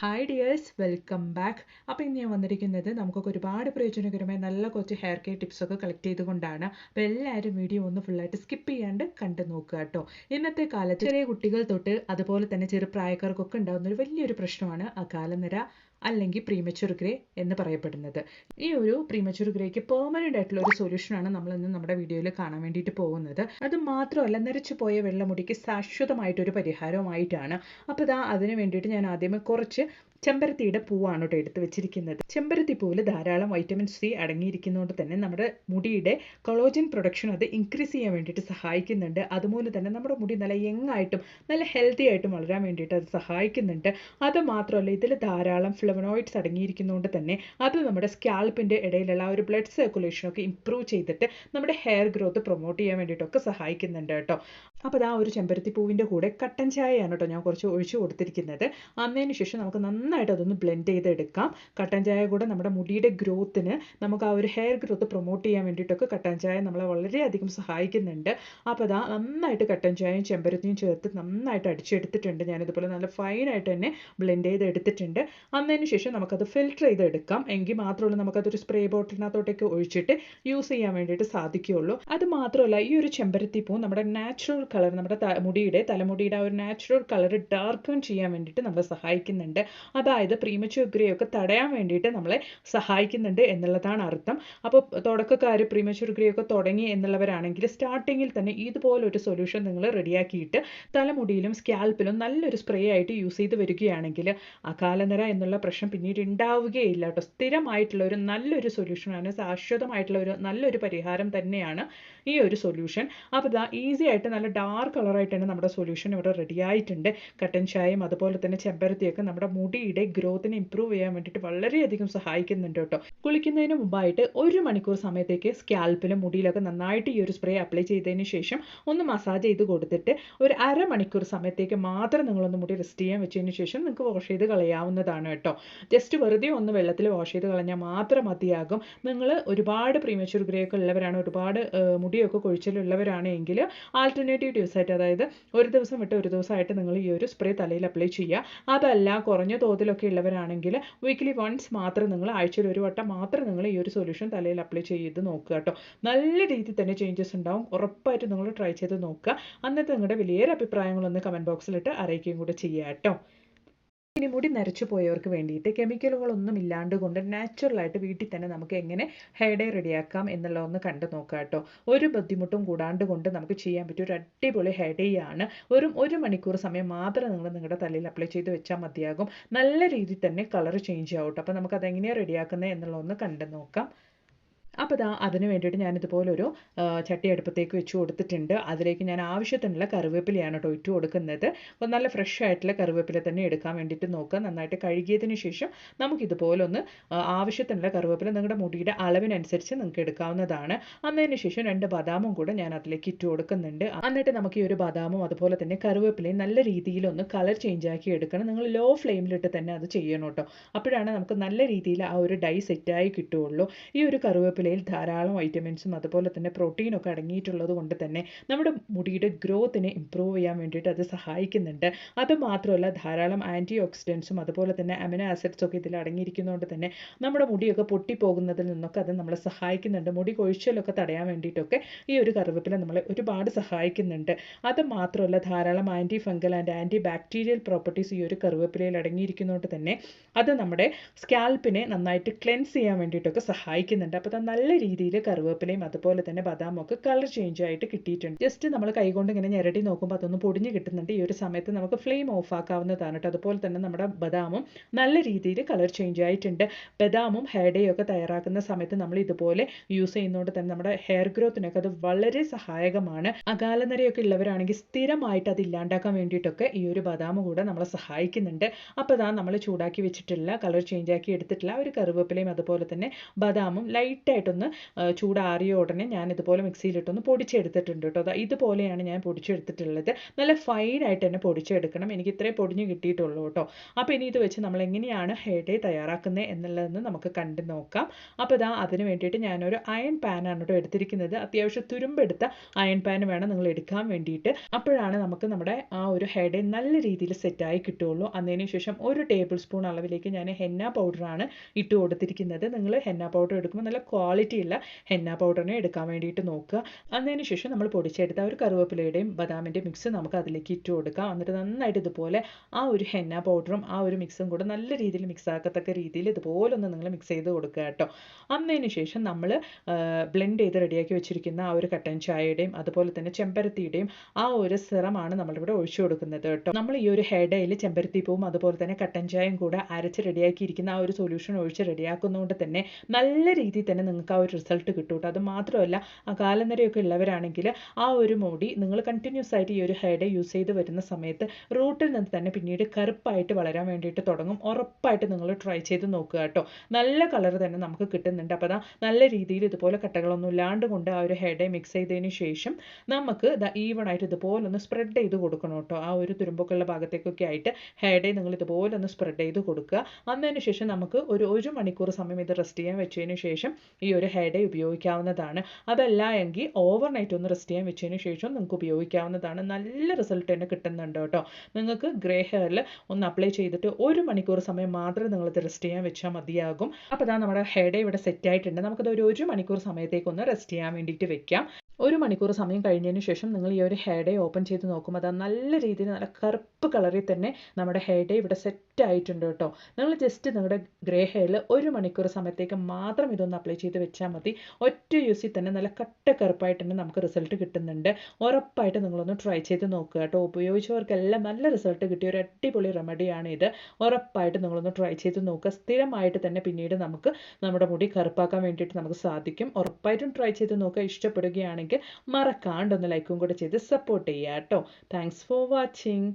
Hi dears welcome back അപ്പോൾ ഇന്ന് ഞാൻ വന്നിരിക്കുന്നത് നമുക്കൊക്കെ ഒരുപാട് പ്രയോജനകരമായ നല്ല കുറച്ച് ഹെയർ കെയർ ടിപ്സൊക്കെ കളക്ട് ചെയ്തുകൊണ്ടാണ്. അപ്പോൾ എല്ലാവരും വീഡിയോ ഒന്ന് ഫുള്ളായിട്ട് സ്കിപ്പ് ചെയ്യാണ്ട് കണ്ടു നോക്കുക കേട്ടോ. ഇന്നത്തെ കാലത്ത് ചെറിയ കുട്ടികൾ തൊട്ട് അതുപോലെ തന്നെ ചെറുപ്രായക്കാർക്കൊക്കെ ഉണ്ടാകുന്ന ഒരു വലിയൊരു പ്രശ്നമാണ് അകാലനിര. അല്ലെങ്കിൽ പ്രീമച്ചുർ ഗ്രേ എന്ന് പറയപ്പെടുന്നത്. ഈ ഒരു പ്രീമച്ചുർ ഗ്രേക്ക് പെർമനന്റ് ആയിട്ടുള്ള ഒരു സൊല്യൂഷനാണ് നമ്മൾ ഇന്ന് നമ്മുടെ വീഡിയോയിൽ കാണാൻ വേണ്ടിയിട്ട് പോകുന്നത്. അത് മാത്രമല്ല നിറച്ചു പോയ വെള്ളമുടിക്ക് ശാശ്വതമായിട്ടൊരു പരിഹാരവുമായിട്ടാണ്. അപ്പോൾ ഇതാ അതിന് വേണ്ടിയിട്ട് ഞാൻ ആദ്യമേ കുറച്ച് ചെമ്പരത്തിയുടെ പൂവാണ് കേട്ടോ എടുത്ത് വെച്ചിരിക്കുന്നത്. ചെമ്പരത്തി പൂവിൽ ധാരാളം വൈറ്റമിൻ സി അടങ്ങിയിരിക്കുന്നതുകൊണ്ട് തന്നെ നമ്മുടെ മുടിയുടെ കൊളോജൻ പ്രൊഡക്ഷൻ അത് ഇൻക്രീസ് ചെയ്യാൻ വേണ്ടിയിട്ട് സഹായിക്കുന്നുണ്ട്. അതുപോലെ തന്നെ നമ്മുടെ മുടി നല്ല യങ് ആയിട്ടും നല്ല ഹെൽത്തി ആയിട്ടും വളരാൻ വേണ്ടിയിട്ട് അത് സഹായിക്കുന്നുണ്ട്. അത് മാത്രമല്ല ഇതിൽ ധാരാളം ഫ്ലവനോയിഡ്സ് അടങ്ങിയിരിക്കുന്നതുകൊണ്ട് തന്നെ അത് നമ്മുടെ സ്കാൽപ്പിന്റെ ഇടയിലുള്ള ആ ഒരു ബ്ലഡ് സർക്കുലേഷനൊക്കെ ഇമ്പ്രൂവ് ചെയ്തിട്ട് നമ്മുടെ ഹെയർ ഗ്രോത്ത് പ്രൊമോട്ട് ചെയ്യാൻ വേണ്ടിയിട്ടൊക്കെ സഹായിക്കുന്നുണ്ട് കേട്ടോ. അപ്പോൾ ആ ഒരു ചെമ്പരത്തി പൂവിന്റെ കൂടെ കട്ടൻ ചായയാണ് കേട്ടോ ഞാൻ കുറച്ച് ഒഴിച്ചു കൊടുത്തിരിക്കുന്നത്. അന്നതിന് ശേഷം നമുക്ക് നന്നായിട്ട് അതൊന്ന് ബ്ലെൻഡ് ചെയ്തെടുക്കാം. കട്ടൻ ചായ കൂടെ നമ്മുടെ മുടിയുടെ ഗ്രോത്തിന് നമുക്ക് ആ ഒരു ഹെയർ ഗ്രോത്ത് പ്രൊമോട്ട് ചെയ്യാൻ വേണ്ടിയിട്ടൊക്കെ കട്ടൻ ചായ നമ്മളെ വളരെയധികം സഹായിക്കുന്നുണ്ട്. അപ്പോൾ അതാ നന്നായിട്ട് കട്ടൻ ചായയും ചെമ്പരത്തിയും ചേർത്ത് നന്നായിട്ട് അടിച്ചെടുത്തിട്ടുണ്ട്. ഞാനിതുപോലെ നല്ല ഫൈനായിട്ട് തന്നെ ബ്ലെൻഡ് ചെയ്ത് എടുത്തിട്ടുണ്ട് അന്നതിന് ശേഷം നമുക്കത് ഫിൽറ്റർ ചെയ്തെടുക്കാം. എങ്കിൽ മാത്രമല്ല നമുക്കതൊരു സ്പ്രേ ബോട്ടിലിനകത്തോട്ടേക്ക് ഒഴിച്ചിട്ട് യൂസ് ചെയ്യാൻ വേണ്ടിയിട്ട് സാധിക്കുകയുള്ളൂ. അത് മാത്രമല്ല ഈ ഒരു ചെമ്പരത്തി പൂ നമ്മുടെ നാച്ചുറൽ കളർ നമ്മുടെ മുടിയുടെ തലമുടിയുടെ ആ ഒരു നാച്ചുറൽ കളർ ഡാർക്കൺ ചെയ്യാൻ വേണ്ടിയിട്ട് നമ്മളെ സഹായിക്കുന്നുണ്ട്. അതായത് പ്രീമച്യൂർ ഗ്രേ തടയാൻ വേണ്ടിയിട്ട് നമ്മളെ സഹായിക്കുന്നുണ്ട് എന്നുള്ളതാണ് അർത്ഥം. അപ്പോൾ തുടക്കക്കാർ പ്രീമച്യൂർ ഗ്രേ തുടങ്ങി എന്നുള്ളവരാണെങ്കിൽ സ്റ്റാർട്ടിങ്ങിൽ തന്നെ ഇതുപോലൊരു സൊല്യൂഷൻ നിങ്ങൾ റെഡിയാക്കിയിട്ട് തലമുടിയിലും സ്കാൽപ്പിലും നല്ലൊരു സ്പ്രേ ആയിട്ട് യൂസ് ചെയ്ത് വരികയാണെങ്കിൽ അകാലനിര എന്നുള്ള പ്രശ്നം പിന്നീട് ഉണ്ടാവുകയില്ല കേട്ടോ. സ്ഥിരമായിട്ടുള്ള ഒരു നല്ലൊരു സൊല്യൂഷനാണ് ശാശ്വതമായിട്ടുള്ള ഒരു നല്ലൊരു പരിഹാരം തന്നെയാണ് ഈ ഒരു സൊല്യൂഷൻ അപ്പോൾ ഇതാ ഈസി ആയിട്ട് നല്ല ഡാർക്ക് കളറായിട്ട് തന്നെ നമ്മുടെ സൊല്യൂഷൻ ഇവിടെ റെഡി ആയിട്ടുണ്ട്. കട്ടൻ ചായയും അതുപോലെ തന്നെ ചെമ്പരത്തിയൊക്കെ നമ്മുടെ മുടിയുടെ ഗ്രോത്തിനെ ഇമ്പ്രൂവ് ചെയ്യാൻ വേണ്ടിയിട്ട് വളരെയധികം സഹായിക്കുന്നുണ്ട് കേട്ടോ. കുളിക്കുന്നതിന് മുമ്പായിട്ട് ഒരു മണിക്കൂർ സമയത്തേക്ക് സ്കാൽപ്പിലും മുടിയിലൊക്കെ നന്നായിട്ട് ഈ ഒരു സ്പ്രേ അപ്ലൈ ചെയ്തതിന് ശേഷം ഒന്ന് മസാജ് ചെയ്ത് കൊടുത്തിട്ട് ഒരു അരമണിക്കൂർ സമയത്തേക്ക് മാത്രം നിങ്ങളൊന്ന് മുടി റെസ്റ്റ് ചെയ്യാൻ വെച്ചതിന് ശേഷം നിങ്ങൾക്ക് വാഷ് ചെയ്ത് കളയാവുന്നതാണ് കേട്ടോ. ജസ്റ്റ് വെറുതെ ഒന്ന് വെള്ളത്തിൽ വാഷ് ചെയ്ത് കളഞ്ഞാൽ മാത്രം മതിയാകും. നിങ്ങൾ ഒരുപാട് പ്രീമച്യൂർ ഗ്രേ ഒക്കെ ഉള്ളവരാണ് ഒരുപാട് മുടിയൊക്കെ കൊഴിച്ചിലുള്ളവരാണ് എങ്കിൽ ആൾട്ടർനേറ്റീവ് ഡ്യൂസായിട്ട് അതായത് ഒരു ദിവസം വിട്ട് ഒരു ദിവസമായിട്ട് നിങ്ങൾ ഈ ഒരു സ്പ്രേ തലയിൽ അപ്ലൈ ചെയ്യുക. അതല്ല കുറഞ്ഞ തോതിലൊക്കെ ഉള്ളവരാണെങ്കിൽ വീക്കിലി വൺസ് മാത്രം നിങ്ങൾ ആഴ്ചയിൽ ഒരു വട്ടം മാത്രം നിങ്ങൾ ഈ ഒരു സൊല്യൂഷൻ തലയിൽ അപ്ലൈ ചെയ്ത് നോക്കുക കേട്ടോ. നല്ല രീതിയിൽ തന്നെ ചേഞ്ചസ് ഉണ്ടാവും. ഉറപ്പായിട്ട് നിങ്ങൾ ട്രൈ ചെയ്ത് നോക്കുക. അന്നത്തെ നിങ്ങളുടെ വലിയൊരു അഭിപ്രായങ്ങളൊന്ന് കമന്റ് ബോക്സിലിട്ട് അറിയിക്കുകയും കൂടെ ചെയ്യുക കേട്ടോ. ഇനി മുടി നരച്ചു പോയവർക്ക് വേണ്ടിയിട്ട് കെമിക്കലുകളൊന്നും ഇല്ലാണ്ട് കൊണ്ട് നാച്ചുറലായിട്ട് വീട്ടിൽ തന്നെ നമുക്ക് എങ്ങനെ ഹെയർ ഡേ റെഡിയാക്കാം എന്നുള്ള ഒന്ന് കണ്ടു നോക്കാം കേട്ടോ. ഒരു ബുദ്ധിമുട്ടും കൂടാണ്ട് കൊണ്ട് നമുക്ക് ചെയ്യാൻ പറ്റിയ ഒരു അടിപൊളി ഹെയർ ഡേ ആണ്. ഒരു ഒരു മണിക്കൂർ സമയം മാത്രം നിങ്ങൾ നിങ്ങളുടെ തലയിൽ അപ്ലൈ ചെയ്ത് വെച്ചാൽ മതിയാകും. നല്ല രീതിയിൽ തന്നെ കളർ ചേഞ്ച് ആവും അപ്പോൾ നമുക്ക് അതെങ്ങനെയാണ് റെഡിയാക്കുന്നത് എന്നുള്ള ഒന്ന് കണ്ടു നോക്കാം. അപ്പോൾ ഇതാ അതിന് വേണ്ടിയിട്ട് ഞാൻ ഇതുപോലൊരു ചട്ടി അടുപ്പത്തേക്ക് വെച്ച് കൊടുത്തിട്ടുണ്ട്. അതിലേക്ക് ഞാൻ ആവശ്യത്തിനുള്ള കറിവേപ്പിലയാണ് കേട്ടോ ഇട്ട് കൊടുക്കുന്നത്. അപ്പോൾ നല്ല ഫ്രഷ് ആയിട്ടുള്ള കറിവേപ്പില തന്നെ എടുക്കാൻ വേണ്ടിയിട്ട് നോക്കുക. നന്നായിട്ട് കഴുകിയതിന് ശേഷം നമുക്ക് ഇതുപോലെ ഒന്ന് ആവശ്യത്തിനുള്ള കറിവേപ്പില നിങ്ങളുടെ മുടിയുടെ അളവിനനുസരിച്ച് നിങ്ങൾക്ക് എടുക്കാവുന്നതാണ്. അന്നതിന് ശേഷം രണ്ട് ബദാമും കൂടെ ഞാൻ അതിലേക്ക് ഇട്ട് കൊടുക്കുന്നുണ്ട്. എന്നിട്ട് നമുക്ക് ഈ ഒരു ബദാമും അതുപോലെ തന്നെ കറിവേപ്പിലയും നല്ല രീതിയിൽ ഒന്ന് കളർ ചേഞ്ച് ആക്കി എടുക്കണം. നിങ്ങൾ ലോ ഫ്ലെയിമിലിട്ട് തന്നെ അത് ചെയ്യണം കേട്ടോ. അപ്പോഴാണ് നമുക്ക് നല്ല രീതിയിൽ ആ ഒരു ഡൈ സെറ്റായി കിട്ടുകയുള്ളൂ. ഈ ഒരു കറിവേപ്പില കറിവേപ്പിലയിൽ ധാരാളം വൈറ്റമിൻസും അതുപോലെ തന്നെ പ്രോട്ടീനൊക്കെ അടങ്ങിയിട്ടുള്ളത് കൊണ്ട് തന്നെ നമ്മുടെ മുടിയുടെ ഗ്രോത്തിനെ ഇമ്പ്രൂവ് ചെയ്യാൻ വേണ്ടിയിട്ട് അത് സഹായിക്കുന്നുണ്ട്. അത് മാത്രമല്ല ധാരാളം ആന്റി ഓക്സിഡൻസും അതുപോലെ തന്നെ അമിനോ ആസിഡ്സ് ഒക്കെ ഇതിൽ അടങ്ങിയിരിക്കുന്നതുകൊണ്ട് തന്നെ നമ്മുടെ മുടിയൊക്കെ പൊട്ടിപ്പോകുന്നതിൽ നിന്നൊക്കെ അത് നമ്മളെ സഹായിക്കുന്നുണ്ട്. മുടി കൊഴിച്ചിലൊക്കെ തടയാൻ വേണ്ടിയിട്ടൊക്കെ ഈ ഒരു കറിവേപ്പില നമ്മളെ ഒരുപാട് സഹായിക്കുന്നുണ്ട്. അത് മാത്രമല്ല ധാരാളം anti fungal and anti bacterial properties ഈ ഒരു കറിവേപ്പിലയിൽ അടങ്ങിയിരിക്കുന്നതുകൊണ്ട് തന്നെ അത് നമ്മുടെ സ്കാൽപ്പിനെ നന്നായിട്ട് ക്ലെൻസ് ചെയ്യാൻ വേണ്ടിയിട്ടൊക്കെ സഹായിക്കുന്നുണ്ട്. അപ്പോൾ നല്ല രീതിയിൽ കറിവേപ്പിലയും അതുപോലെ തന്നെ ബദാമും ഒക്കെ കളർ ചേഞ്ച് ആയിട്ട് കിട്ടിയിട്ടുണ്ട്. ജസ്റ്റ് നമ്മൾ കൈകൊണ്ട് ഇങ്ങനെ ഞെരടി നോക്കുമ്പോൾ അതൊന്ന് പൊടിഞ്ഞ് കിട്ടുന്നുണ്ട്. ഈ ഒരു സമയത്ത് നമുക്ക് ഫ്ലെയിം ഓഫ് ആക്കാവുന്നതാണ് കേട്ടോ. അതുപോലെ തന്നെ നമ്മുടെ ബദാമും നല്ല രീതിയിൽ കളർ ചേഞ്ച് ആയിട്ടുണ്ട്. ബദാമും ഹെയർ ഒക്കെ തയ്യാറാക്കുന്ന സമയത്ത് നമ്മൾ ഇതുപോലെ യൂസ് ചെയ്യുന്നതുകൊണ്ട് തന്നെ നമ്മുടെ ഹെയർ ഗ്രോത്തിനൊക്കെ അത് വളരെ സഹായകമാണ്. അകാലനരയൊക്കെ ഉള്ളവരാണെങ്കിൽ സ്ഥിരമായിട്ട് അത് ഇല്ലാണ്ടാക്കാൻ വേണ്ടിയിട്ടൊക്കെ ഈ ഒരു ബദാം കൂടെ നമ്മളെ സഹായിക്കുന്നുണ്ട്. അപ്പോൾ അതാ നമ്മൾ ചൂടാക്കി വെച്ചിട്ടുള്ള കളർ ചേഞ്ച് ആക്കി എടുത്തിട്ടുള്ള ഒരു കറിവേപ്പിലയും അതുപോലെ തന്നെ ബദാമും ലൈറ്റ് നന്നായിട്ടൊന്ന് ചൂടാറിയ ഉടനെ ഞാൻ ഇതുപോലെ മിക്സിയിലിട്ടൊന്ന് പൊടിച്ചെടുത്തിട്ടുണ്ട് കേട്ടോ. ഇതുപോലെയാണ് ഞാൻ പൊടിച്ചെടുത്തിട്ടുള്ളത്. നല്ല ഫൈനായിട്ട് തന്നെ പൊടിച്ചെടുക്കണം. എനിക്ക് ഇത്രയും പൊടിഞ്ഞ് കിട്ടിയിട്ടുള്ളൂ കേട്ടോ. അപ്പോൾ ഇനി ഇത് വെച്ച് നമ്മൾ എങ്ങനെയാണ് ഹെയർ തയ്യാറാക്കുന്നത് എന്നുള്ളതെന്ന് നമുക്ക് കണ്ടു നോക്കാം. അപ്പോൾ ഇതാ അതിന് വേണ്ടിയിട്ട് ഞാനൊരു അയൺ പാനാണ് കേട്ടോ എടുത്തിരിക്കുന്നത്. അത്യാവശ്യം തുരുമ്പെടുത്ത അയൺ പാൻ വേണം നിങ്ങൾ എടുക്കാൻ വേണ്ടിയിട്ട്. അപ്പോഴാണ് നമുക്ക് നമ്മുടെ ആ ഒരു ഹെയർ നല്ല രീതിയിൽ സെറ്റായി കിട്ടുള്ളൂ അതിന് ശേഷം ഒരു ടേബിൾ സ്പൂൺ അളവിലേക്ക് ഞാൻ ഹെന്ന പൗഡറാണ് ഇട്ട് കൊടുത്തിരിക്കുന്നത്. നിങ്ങൾ ഹെന്ന പൗഡർ എടുക്കുമ്പോൾ നല്ല ക്വാളിറ്റി ഉള്ള ഹെന്ന പൗഡറിനെ എടുക്കാൻ വേണ്ടിയിട്ട് നോക്കുക. അതിന് ശേഷം നമ്മൾ പൊടിച്ചെടുത്ത ഒരു കറുവേപ്പിലയുടെയും ബദാമിന്റെ മിക്സ് നമുക്ക് അതിലേക്ക് ഇട്ട് കൊടുക്കാം. എന്നിട്ട് നന്നായിട്ട് ഇതുപോലെ ആ ഒരു ഹെന്ന പൗഡറും ആ ഒരു മിക്സും കൂടെ നല്ല രീതിയിൽ മിക്സ് ആക്കത്തക്ക രീതിയിൽ ഇതുപോലെ ഒന്ന് നിങ്ങൾ മിക്സ് ചെയ്ത് കൊടുക്കുക കേട്ടോ. അന്നതിന് ശേഷം നമ്മൾ ബ്ലെൻഡ് ചെയ്ത് റെഡിയാക്കി വെച്ചിരിക്കുന്ന ആ ഒരു കട്ടൻ ചായയുടെയും അതുപോലെ തന്നെ ചെമ്പരത്തിയുടെയും ആ ഒരു സിറമാണ് നമ്മളിവിടെ ഒഴിച്ചു കൊടുക്കുന്നത് കേട്ടോ. നമ്മൾ ഈ ഒരു ഹെയർ ഡേയിൽ ചെമ്പരത്തി അതുപോലെ തന്നെ കട്ടൻ ചായയും കൂടെ അരച്ച് റെഡിയാക്കിയിരിക്കുന്ന ആ ഒരു സൊല്യൂഷൻ ഒഴിച്ച് റെഡിയാക്കുന്നതുകൊണ്ട് തന്നെ നല്ല രീതിയിൽ തന്നെ നിങ്ങൾക്ക് ആ ഒരു റിസൾട്ട് കിട്ടും കേട്ടോ അത് മാത്രമല്ല ആ കാലനിരയൊക്കെ ഉള്ളവരാണെങ്കിൽ ആ ഒരു മുടി നിങ്ങൾ കണ്ടിന്യൂസ് ആയിട്ട് ഈ ഒരു ഹെയർ ഡേ യൂസ് ചെയ്ത് വരുന്ന സമയത്ത് റൂട്ടിൽ നിന്ന് തന്നെ പിന്നീട് കറുപ്പായിട്ട് വളരാൻ വേണ്ടിയിട്ട് തുടങ്ങും. ഉറപ്പായിട്ട് നിങ്ങൾ ട്രൈ ചെയ്ത് നോക്കുക കേട്ടോ. നല്ല കളർ തന്നെ നമുക്ക് കിട്ടുന്നുണ്ട്. അപ്പോൾ അതാ നല്ല രീതിയിൽ ഇതുപോലെ കട്ടകളൊന്നും ഇല്ലാണ്ട് കൊണ്ട് ആ ഒരു ഹെയർ ഡേ മിക്സ് ചെയ്തതിന് ശേഷം നമുക്ക് ഈവൺ ആയിട്ട് ഇതുപോലെ ഒന്ന് സ്പ്രെഡ് ചെയ്ത് കൊടുക്കണം കേട്ടോ. ആ ഒരു തുരുമ്പൊക്കെയുള്ള ഭാഗത്തേക്കൊക്കെ ആയിട്ട് ഹെയർ ഡേ നിങ്ങൾ ഇതുപോലെ ഒന്ന് സ്പ്രെഡ് ചെയ്ത് കൊടുക്കുക. അന്നതിന് ശേഷം നമുക്ക് ഒരു ഒരു മണിക്കൂർ സമയം ഇത് റെസ്റ്റ് ചെയ്യാൻ വെച്ചതിന് ശേഷം ഈ ഒരു ഹെയർ ഡേ ഉപയോഗിക്കാവുന്നതാണ്. അതല്ല എങ്കിൽ ഓവർ നൈറ്റ് ഒന്ന് റെസ്റ്റ് ചെയ്യാൻ വെച്ചതിന് ശേഷം നിങ്ങൾക്ക് ഉപയോഗിക്കാവുന്നതാണ്. നല്ല റിസൾട്ട് തന്നെ കിട്ടുന്നുണ്ട് കേട്ടോ. നിങ്ങൾക്ക് ഗ്രേ ഹെയറിൽ ഒന്ന് അപ്ലൈ ചെയ്തിട്ട് ഒരു മണിക്കൂർ സമയം മാത്രം നിങ്ങളിത് റെസ്റ്റ് ചെയ്യാൻ വെച്ചാൽ മതിയാകും. അപ്പോൾ അതാ നമ്മുടെ ഹെയർ ഡേ ഇവിടെ സെറ്റ് ആയിട്ടുണ്ട്. നമുക്കത് ഒരു ഒരു മണിക്കൂർ സമയത്തേക്ക് ഒന്ന് റെസ്റ്റ് ചെയ്യാൻ വേണ്ടിയിട്ട് വെക്കാം. ഒരു മണിക്കൂർ സമയം കഴിഞ്ഞതിന് ശേഷം നിങ്ങൾ ഈ ഒരു ഹെയർ ഡേ ഓപ്പൺ ചെയ്ത് നോക്കുമ്പോൾ അത് നല്ല രീതിയിൽ നല്ല കറുപ്പ് കളറിൽ തന്നെ നമ്മുടെ ഹെയർ ഡേ ഇവിടെ സെറ്റ് ആയിട്ടുണ്ട് കേട്ടോ. നിങ്ങൾ ജസ്റ്റ് നിങ്ങളുടെ ഗ്രേ ഹെയറിൽ ഒരു മണിക്കൂർ സമയത്തേക്ക് മാത്രം ഇതൊന്ന് അപ്ലൈ ചെയ്ത് വെച്ചാൽ മതി. ഒറ്റ യൂസിൽ തന്നെ നല്ല കട്ട കറുപ്പായിട്ട് തന്നെ നമുക്ക് റിസൾട്ട് കിട്ടുന്നുണ്ട്. ഉറപ്പായിട്ട് നിങ്ങളൊന്ന് ട്രൈ ചെയ്ത് നോക്കുക കേട്ടോ. ഉപയോഗിച്ചവർക്കെല്ലാം നല്ല റിസൾട്ട് കിട്ടിയ ഒരു അടിപൊളി റെമഡിയാണ് ഇത്. ഉറപ്പായിട്ട് നിങ്ങളൊന്ന് ട്രൈ ചെയ്ത് നോക്കുക. സ്ഥിരമായിട്ട് തന്നെ പിന്നീട് നമുക്ക് നമ്മുടെ മുടി കറുപ്പാക്കാൻ വേണ്ടിയിട്ട് നമുക്ക് സാധിക്കും. ഉറപ്പായിട്ടും ട്രൈ ചെയ്ത് നോക്കുക. ഇഷ്ടപ്പെടുകയാണെങ്കിൽ മറക്കാണ്ടൊന്ന് ലൈക്കും കൂടെ ചെയ്ത് സപ്പോർട്ട് ചെയ്യാട്ടോ. കേട്ടോ താങ്ക്സ് ഫോർ വാച്ചിങ്